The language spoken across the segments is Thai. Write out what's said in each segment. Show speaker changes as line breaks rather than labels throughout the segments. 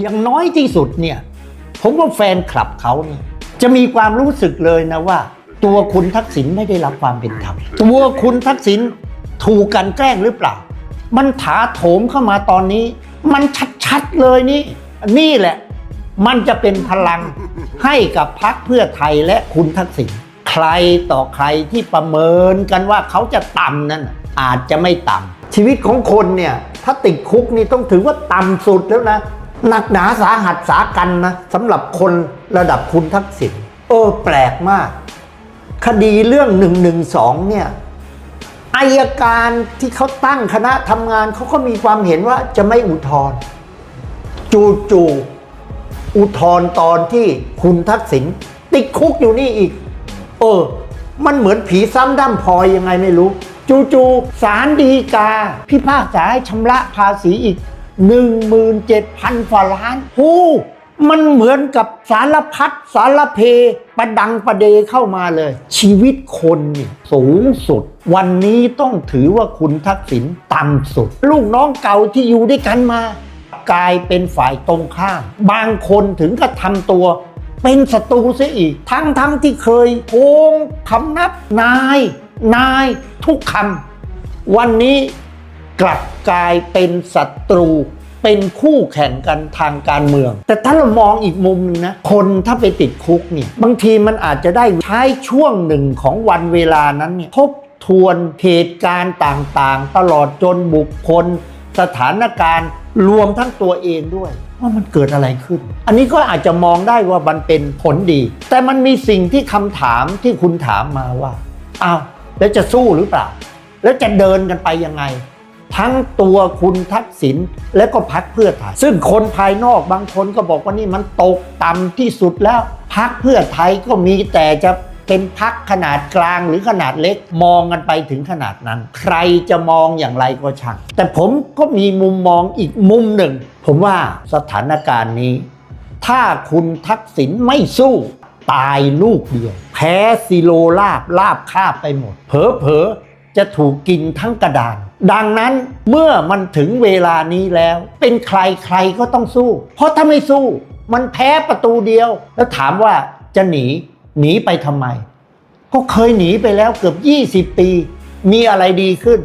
อย่างน้อยที่สุดเนี่ย ผมว่าแฟนคลับเขาเนี่ยจะมีความรู้สึกเลยนะว่า ตัวคุณทักษิณไม่ได้รับความเป็นธรรมตัวคุณทักษิณถูกกันแกล้งหรือเปล่า มันถาโถมเข้ามาตอนนี้ มันชัดๆเลยนี่ นี่แหละ มันจะเป็นพลังให้กับพักเพื่อไทยและคุณทักษิณใครต่อใครที่ประเมินกันว่าเขาจะต่ำนั้นอาจจะไม่ต่ำชีวิตของคนเนี่ยถ้าติดคุกนี่ต้องถือว่าต่ำสุดแล้วนะ หนักหนาสาหัสสากันนะสำหรับคนระดับคุณทักษิณเออแปลกมาก คดีเรื่อง1นึเนี่ยอายการที่เขาตั้งคณะทำงานเขาก็มีความเห็นว่าจะไม่อุทธรณ์จู่ๆอุทธรณ์ตอนที่คุณทักษิณติดคุกอยู่นี่อีก เออ มันเหมือนผีซ้ำด้ำพลอยยังไงไม่รู้ จู่ๆสารดีกา พิพากษาให้ชำระภาษีอีก 17,000ฝ่าล้านหูมันเหมือนกับสารพัดสารเพประดังประเดเข้ามาเลย ชีวิตคนนี่สูงสุด วันนี้ต้องถือว่าคุณทักษิณต่ำสุด ลูกน้องเก่าที่อยู่ด้วยกันมา กลายเป็นฝ่ายตรงข้ามบางคนถึงกับทำตัว เป็นศัตรูเสียอีก ทั้งทั้งที่เคยโกงคำนับนาย นายทุกคำวันนี้ กลับกลายเป็นศัตรู เป็นคู่แข่งกันทางการเมือง แต่ถ้าเรามองอีกมุมหนึงนะ คนถ้าไปติดคุกเนี่ย บางทีมันอาจจะได้ใช้ช่วงหนึ่งของวันเวลานั้นเนี่ยทบทวนเหตุการณ์ต่างๆ ตลอดจนบุคคล สถานการณ์รวมทั้งตัวเองด้วยว่ามันเกิดอะไรขึ้น อันนี้ก็อาจจะมองได้ว่ามันเป็นผลดี แต่มันมีสิ่งที่คำถามที่คุณถามมาว่าอ้าวแล้วจะสู้หรือเปล่า แล้วจะเดินกันไปยังไง ทั้งตัวคุณทักษิณและก็พักเพื่อไทย ซึ่งคนภายนอกบางคนก็บอกว่านี่มันตกต่ำที่สุดแล้ว พักเพื่อไทยก็มีแต่จะเป็นพักขนาดกลางหรือขนาดเล็กมองกันไปถึงขนาดนั้น ใครจะมองอย่างไรก็ช่าง แต่ผมก็มีมุมมองอีกมุมหนึ่ง ผมว่าสถานการณ์นี้ ถ้าคุณทักษิณไม่สู้ตายลูกเดียว แพ้ซิโลลาบลาบคาบไปหมด เผลอๆจะถูกกินทั้งกระดาน ดังนั้นเมื่อมันถึงเวลานี้แล้ว เป็นใครใครก็ต้องสู้ เพราะถ้าไม่สู้ มันแพ้ประตูเดียว แล้วถามว่าจะหนีหนีไปทำไม ก็เคยหนีไปแล้วเกือบ 20 ปี มีอะไรดีขึ้น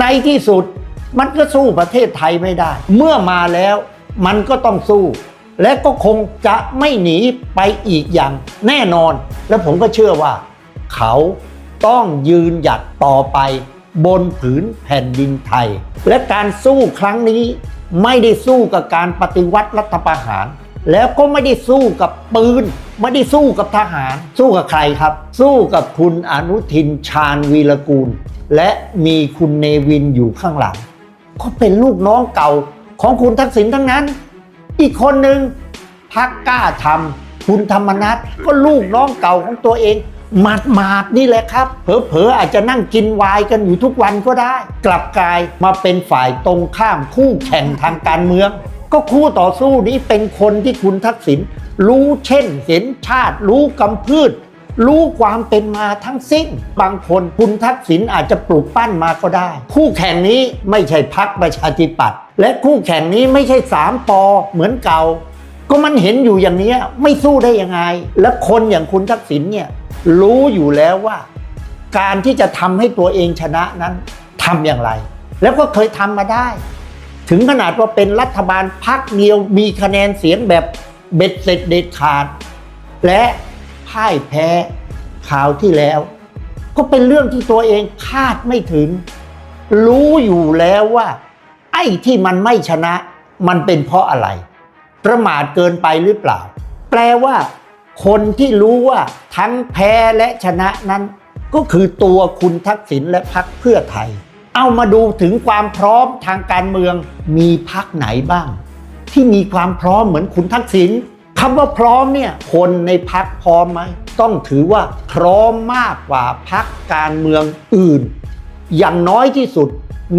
ในที่สุดมันก็สู้ประเทศไทยไม่ได้ เมื่อมาแล้วมันก็ต้องสู้ และก็คงจะไม่หนีไปอีกอย่างแน่นอน และผมก็เชื่อว่า เขาต้องยืนหยัดต่อไป บนผืนแผ่นดินไทย และการสู้ครั้งนี้ไม่ได้สู้กับการปฏิวัติรัฐประหาร แล้วก็ไม่ได้สู้กับปืน ไม่ได้สู้กับทหาร สู้กับใครครับ สู้กับคุณอนุทินชาญวีรกูล และมีคุณเนวินอยู่ข้างหลัง ก็เป็นลูกน้องเก่าของคุณทักษิณทั้งนั้น อีกคนหนึ่งพักกล้าทำคุณธรรมนัฐก็ลูกน้องเก่าของตัวเอง หมาดหมาดนี่แหละครับ เผลอๆอาจจะนั่งกินวน์กันอยู่ทุกวันก็ได้ กลับกลายมาเป็นฝ่ายตรงข้ามคู่แข่งทางการเมือง ก็คู่ต่อสู้นี้เป็นคนที่คุณทักษิณรู้เช่นเห็นชาติ รู้กำพืช รู้ความเป็นมาทั้งสิ้น บางคนคุณทักษิณอาจจะปลูกปั้นมาก็ได้ คู่แข่งนี้ไม่ใช่พักประชาธิปัตย์และคู่แข่งนี้ไม่ใช่สามปอเหมือนเก่า ก็มันเห็นอยู่อย่างนี้ไม่สู้ได้ยังไง และคนอย่างคุณทักษิณเนี่ย รู้อยู่แล้วว่า การที่จะทำให้ตัวเองชนะนั้นทำอย่างไร แล้วก็เคยทำมาได้ ถึงขนาดว่าเป็นรัฐบาลพักเดียวมีคะแนนเสียงแบบเบ็ดเสร็จเด็ดขาด และพ่ายแพ้คราวที่แล้ว ก็เป็นเรื่องที่ตัวเองคาดไม่ถึง รู้อยู่แล้วว่า ไอ้ที่มันไม่ชนะมันเป็นเพราะอะไร ประมาทเกินไปหรือเปล่า แปลว่า คนที่รู้ว่าทั้งแพ้และชนะนั้น ก็คือตัวคุณทักษิณและพักเพื่อไทย เอามาดูถึงความพร้อมทางการเมืองมีพักไหนบ้าง ที่มีความพร้อมเหมือนคุณทักษิณคำว่าพร้อมเนี่ยคนในพักพร้อมไหม ต้องถือว่าพร้อมมากกว่าพักการเมืองอื่น อย่างน้อยที่สุด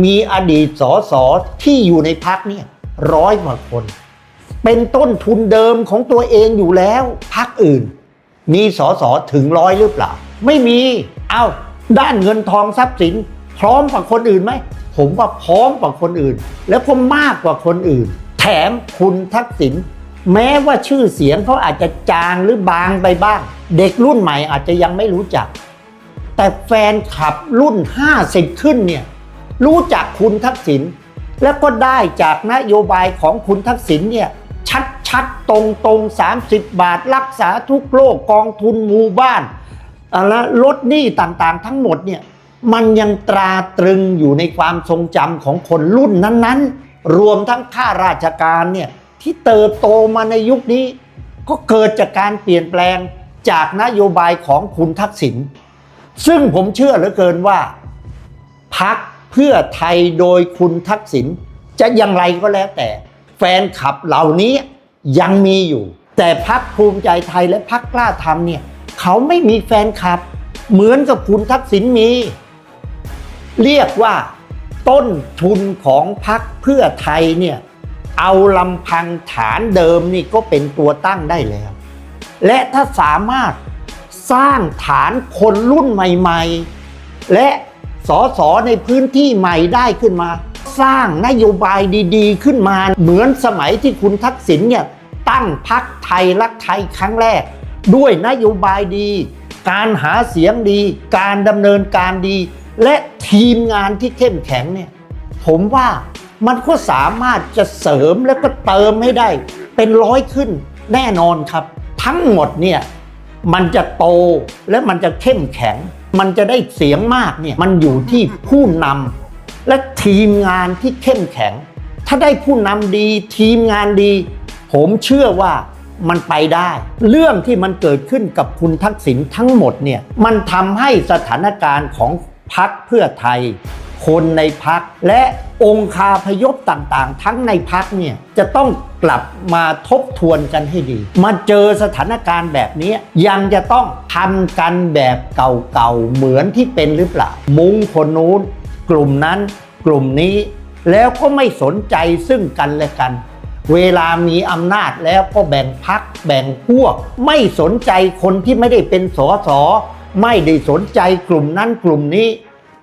มีอดีตสสที่อยู่ในพักเนี่ยร้อยกว่าคน เป็นต้นทุนเดิมของตัวเองอยู่แล้วพักอื่น มีสอสอถึงร้อยหรือเปล่า ไม่มี เอา้า ด้านเงินทองทรัพย์สิน พร้อมกว่าคนอื่นไหม ผมว่าพร้อมกว่าคนอื่น แล้วก็มากกว่าคนอื่น แถมคุณทักษิณแม้ว่าชื่อเสียงเขาอาจจะจางหรือบางไปบ้าง เด็กรุ่นใหม่อาจจะยังไม่รู้จัก แต่แฟนคลับรุ่น 50 ขึ้นเนี่ยรู้จักคุณทักษิณแล้วก็ได้จากนโยบายของคุณทักษิณเนี่ย ชัดตรงตรง30 บาท รักษาทุกโรคกองทุนหมู่บ้านอะไรลดหนี้ต่างๆ ทั้งหมดเนี่ยมันยังตราตรึงอยู่ในความทรงจำของคนรุ่นนั้นๆ รวมทั้งข้าราชการเนี่ยที่เติบโตมาในยุคนี้ ก็เกิดจากการเปลี่ยนแปลงจากนโยบายของคุณทักษิณซึ่งผมเชื่อเหลือเกินว่าพักเพื่อไทยโดยคุณทักษิณจะอย่างไรก็แล้วแต่แฟนคลับเหล่านี้ ยังมีอยู่ แต่พักภูมิใจไทยและพักกล้าทำเนี่ยเขาไม่มีแฟนคลับ เหมือนกับคุณทักษิณมี เรียกว่า ต้นทุนของพักเพื่อไทยเนี่ยเอาลำพังฐานเดิมนี่ก็เป็นตัวตั้งได้แล้ว และถ้าสามารถสร้างฐานคนรุ่นใหม่ ๆ และสสในพื้นที่ใหม่ได้ขึ้นมา สร้างนโยบายดีๆ ขึ้นมาเหมือนสมัยที่คุณทักษิณเนี่ยตั้งพักไทยรักไทยครั้งแรก ด้วยนโยบายดี การหาเสียงดี การดำเนินการดี และทีมงานที่เข้มแข็งเนี่ยผมว่ามันก็สามารถจะเสริมแล้วก็เติมให้ได้ เป็นร้อยขึ้นแน่นอนครับ ทั้งหมดเนี่ยมันจะโตและมันจะเข้มแข็ง มันจะได้เสียงมากเนี่ยมันอยู่ที่ผู้นำ และทีมงานที่เข้มแข็ง ถ้าได้ผู้นำดีทีมงานดี ผมเชื่อว่ามันไปได้ เรื่องที่มันเกิดขึ้นกับคุณทักษิณทั้งหมดเนี่ยมันทำให้สถานการณ์ของพรรคเพื่อไทย คนในพักและองคาพยพต่างๆ ทั้งในพักเนี่ยจะต้องกลับมาทบทวนกันให้ดี มาเจอสถานการณ์แบบนี้ยังจะต้องทำกันแบบเก่าๆเหมือนที่เป็นหรือเปล่า มุ้งคนนู้น กลุ่มนั้นกลุ่มนี้แล้วก็ไม่สนใจซึ่งกันและกัน เวลามีอำนาจแล้วก็แบ่งพักแบ่งพวก ไม่สนใจคนที่ไม่ได้เป็นสอสอไม่ได้สนใจกลุ่มนั้นกลุ่มนี้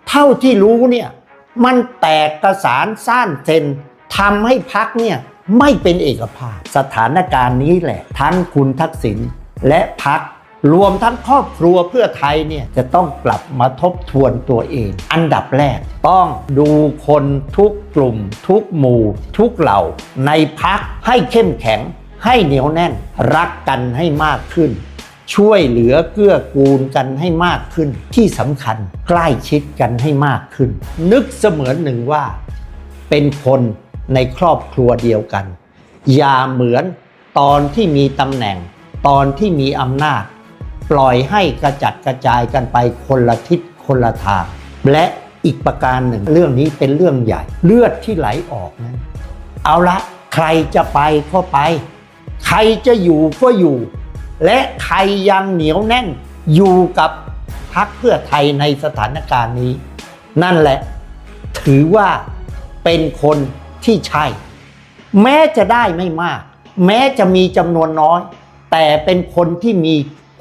เท่าที่รู้เนี่ยมันแตกกระสานซ่านเซนทำให้พักเนี่ยไม่เป็นเอกภาพ สถานการณ์นี้แหละ ทั้งคุณทักษิณและพัก รวมทั้งครอบครัวเพื่อไทยเนี่ยจะต้องกลับมาทบทวนตัวเอง อันดับแรก ต้องดูคนทุกกลุ่ม ทุกหมู่ ทุกเหล่า ในพักให้เข้มแข็ง ให้เหนียวแน่น รักกันให้มากขึ้น ช่วยเหลือเกื้อกูลกันให้มากขึ้น ที่สำคัญใกล้ชิดกันให้มากขึ้น นึกเสมือนหนึ่งว่า เป็นคนในครอบครัวเดียวกัน อย่าเหมือนตอนที่มีตำแหน่ง ตอนที่มีอำนาจ ปล่อยให้กระจัดกระจายกันไปคนละทิศคนละทาง และอีกประการหนึ่งเรื่องนี้เป็นเรื่องใหญ่ เลือดที่ไหลออกนั้นเอาละใครจะไปก็ไป ใครจะอยู่ก็อยู่ และใครยังเหนียวแน่นอยู่กับพักเพื่อไทยในสถานการณ์นี้ นั่นแหละ ถือว่าเป็นคนที่ใช่ แม้จะได้ไม่มาก แม้จะมีจำนวนน้อย แต่เป็นคนที่มี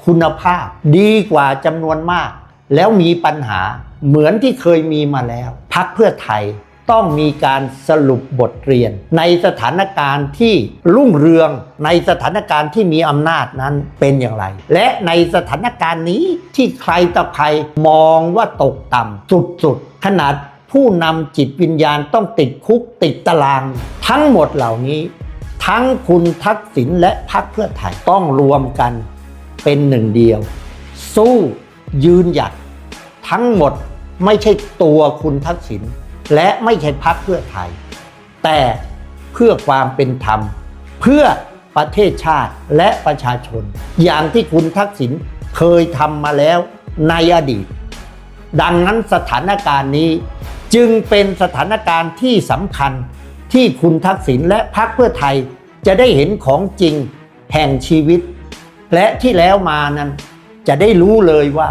คุณภาพดีกว่าจำนวนมาก แล้วมีปัญหาเหมือนที่เคยมีมาแล้ว พักเพื่อไทยต้องมีการสรุปบทเรียน ในสถานการณ์ที่รุ่งเรืองในสถานการณ์ที่มีอำนาจนั้นเป็นอย่างไร และในสถานการณ์นี้ที่ใครต่อใครมองว่าตกต่ำสุดๆ ขนาดผู้นำจิตวิญญาณต้องติดคุกติดตาราง ทั้งหมดเหล่านี้ ทั้งคุณทักษิณและพรรคเพื่อไทยต้องรวมกัน เป็นหนึ่งเดียว สู้ยืนหยัดทั้งหมดไม่ใช่ตัวคุณทักษิณและไม่ใช่พรรคเพื่อไทย แต่เพื่อความเป็นธรรม เพื่อประเทศชาติและประชาชน อย่างที่คุณทักษิณเคยทำมาแล้วในอดีต ดังนั้นสถานการณ์นี้จึงเป็นสถานการณ์ที่สำคัญที่คุณทักษิณและพรรคเพื่อไทยจะได้เห็นของจริงแห่งชีวิต และที่แล้วมานั้นจะได้รู้เลยว่า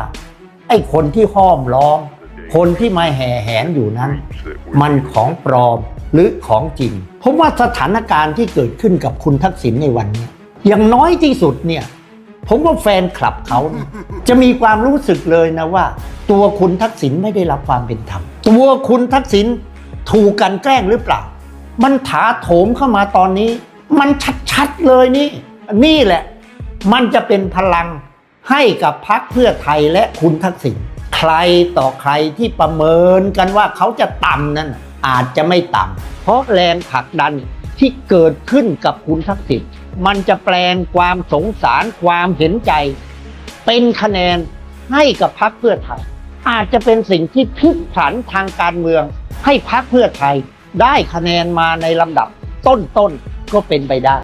ไอ้คนที่ห้อมล้อม คนที่มาแห่แหนอยู่นั้น มันของปลอมหรือของจริง ผมว่าสถานการณ์ที่เกิดขึ้นกับคุณทักษิณในวันนี้อย่างน้อยที่สุดเนี่ย ผมว่าแฟนคลับเขาเนี่ยจะมีความรู้สึกเลยนะว่า ตัวคุณทักษิณไม่ได้รับความเป็นธรรม ตัวคุณทักษิณถูกกลันแกล้งหรือเปล่า มันถาโถมเข้ามาตอนนี้ มันชัดๆเลยนี่ นี่แหละ มันจะเป็นพลังให้กับพรรคเพื่อไทยและคุณทักษิณใครต่อใครที่ประเมินกันว่าเขาจะต่ำนั้นอาจจะไม่ต่ำเพราะแรงผลักดันที่เกิดขึ้นกับคุณทักษิณมันจะแปลงความสงสารความเห็นใจ เป็นคะแนนให้กับพรรคเพื่อไทย อาจจะเป็นสิ่งที่พลิกผันทางการเมือง ให้พรรคเพื่อไทยได้คะแนนมาในลำดับต้นๆก็เป็นไปได้